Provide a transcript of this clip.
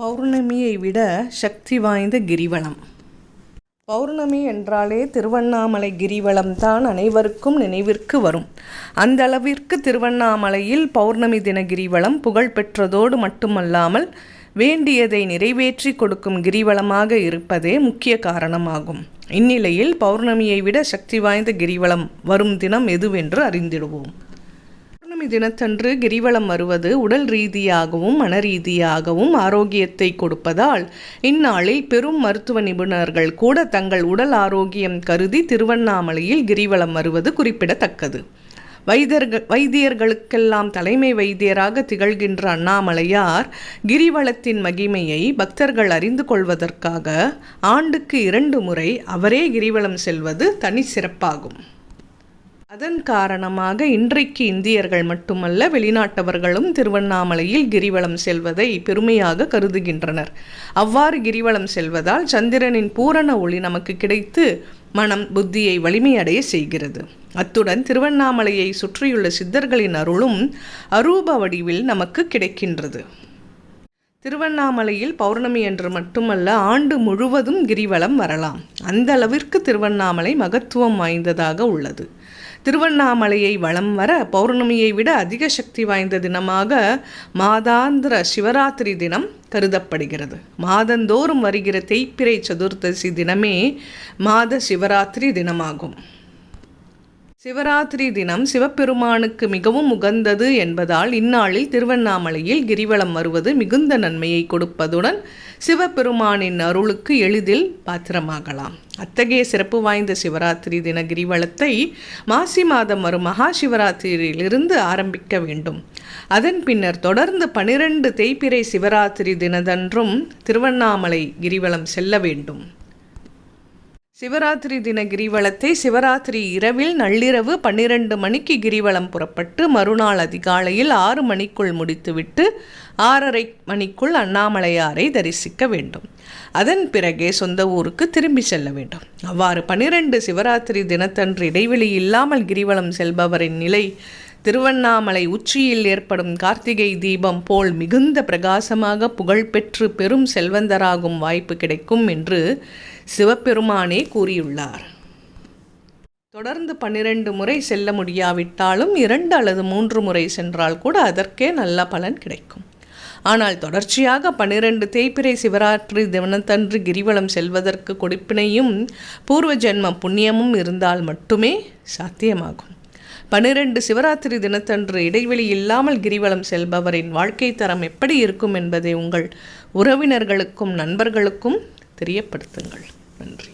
பௌர்ணமியை விட சக்தி வாய்ந்த கிரிவலம். பௌர்ணமி என்றாலே திருவண்ணாமலை கிரிவலம் தான் அனைவருக்கும் நினைவிற்கு வரும். அந்த அளவிற்கு திருவண்ணாமலையில் பௌர்ணமி தின கிரிவலம் புகழ் பெற்றதோடு மட்டுமல்லாமல் வேண்டியதை நிறைவேற்றி கொடுக்கும் கிரிவலமாக இருப்பதே முக்கிய காரணமாகும். இந்நிலையில் பௌர்ணமியை விட சக்தி வாய்ந்த கிரிவலம் வரும் தினம் எதுவென்று அறிந்திடுவோம். பௌர்ணமி தினத்தன்று கிரிவலம் வருவது உடல் ரீதியாகவும் மன ரீதியாகவும் ஆரோக்கியத்தை கொடுப்பதால் இந்நாளில் பெரும் மருத்துவ நிபுணர்கள் கூட தங்கள் உடல் ஆரோக்கியம் கருதி திருவண்ணாமலையில் கிரிவலம் வருவது குறிப்பிடத்தக்கது. வைத்தியர்கள் வைத்தியர்களுக்கெல்லாம் தலைமை வைத்தியராக திகழ்கின்ற அண்ணாமலையார் கிரிவலத்தின் மகிமையை பக்தர்கள் அறிந்து கொள்வதற்காக ஆண்டுக்கு இரண்டு முறை அவரே கிரிவலம் செல்வது தனி சிறப்பாகும். அதன் காரணமாக இன்றைக்கு இந்தியர்கள் மட்டுமல்ல வெளிநாட்டவர்களும் திருவண்ணாமலையில் கிரிவலம் செல்வதை பெருமையாக கருதுகின்றனர். அவ்வாறு கிரிவலம் செல்வதால் சந்திரனின் பூரண ஒளி நமக்கு கிடைத்து மனம் புத்தியை வலிமையடைய செய்கிறது. அத்துடன் திருவண்ணாமலையை சுற்றியுள்ள சித்தர்களின் அருளும் அரூப வடிவில் நமக்கு கிடைக்கின்றது. திருவண்ணாமலையில் பௌர்ணமி என்று மட்டுமல்ல ஆண்டு முழுவதும் கிரிவலம் வரலாம். அந்த அளவிற்கு திருவண்ணாமலை மகத்துவம் வாய்ந்ததாக உள்ளது. திருவண்ணாமலையை வளம் வர பௌர்ணமியை விட அதிக சக்தி வாய்ந்த தினமாக மாதாந்திர சிவராத்திரி தினம் கருதப்படுகிறது. மாதந்தோறும் வருகிற தேய்பிரை சதுர்த்தசி தினமே மாத சிவராத்திரி தினமாகும். சிவராத்திரி தினம் சிவபெருமானுக்கு மிகவும் உகந்தது என்பதால் இந்நாளில் திருவண்ணாமலையில் கிரிவலம் வருவது மிகுந்த நன்மையை கொடுப்பதுடன் சிவபெருமானின் அருளுக்கு எளிதில் பாத்திரமாகலாம். அத்தகைய சிறப்பு வாய்ந்த சிவராத்திரி தின கிரிவலத்தை மாசி மாதம் வரும் மகா சிவராத்திரியிலிருந்து ஆரம்பிக்க வேண்டும். அதன் பின்னர் தொடர்ந்து பனிரெண்டு தேய்பிறை சிவராத்திரி தினதன்றும் திருவண்ணாமலை கிரிவலம் செல்ல வேண்டும். சிவராத்திரி தின கிரிவலத்தை சிவராத்திரி இரவில் நள்ளிரவு பன்னிரண்டு மணிக்கு கிரிவலம் புறப்பட்டு மறுநாள் அதிகாலையில் ஆறு மணிக்குள் முடித்துவிட்டு ஆறரை மணிக்குள் அண்ணாமலையாரை தரிசிக்க வேண்டும். அதன் பிறகே சொந்த ஊருக்கு திரும்பி செல்ல வேண்டும். அவ்வாறு பன்னிரண்டு சிவராத்திரி தினத்தன்று இடைவெளி இல்லாமல் கிரிவலம் செல்பவரின் நிலை திருவண்ணாமலை உச்சியில் ஏற்படும் கார்த்திகை தீபம் போல் மிகுந்த பிரகாசமாக புகழ்பெற்று பெரும் செல்வந்தராகும் வாய்ப்பு கிடைக்கும் என்று சிவபெருமானே கூறியுள்ளார். தொடர்ந்து பன்னிரண்டு முறை செல்ல முடியாவிட்டாலும் இரண்டு அல்லது மூன்று முறை சென்றால் கூட அதற்கே நல்ல பலன் கிடைக்கும். ஆனால் தொடர்ச்சியாக பன்னிரண்டு தேய்பிரை சிவராத்திரி தினத்தன்று கிரிவலம் செல்வதற்கு கொடுப்பினையும் பூர்வ ஜென்ம புண்ணியமும் இருந்தால் மட்டுமே சாத்தியமாகும். பனிரெண்டு சிவராத்திரி தினத்தன்று இடைவெளி இல்லாமல் கிரிவலம் செல்பவரின் வாழ்க்கை தரம் எப்படி இருக்கும் என்பதை உங்கள் உறவினர்களுக்கும் நண்பர்களுக்கும் தெரியப்படுத்துங்கள். நன்றி.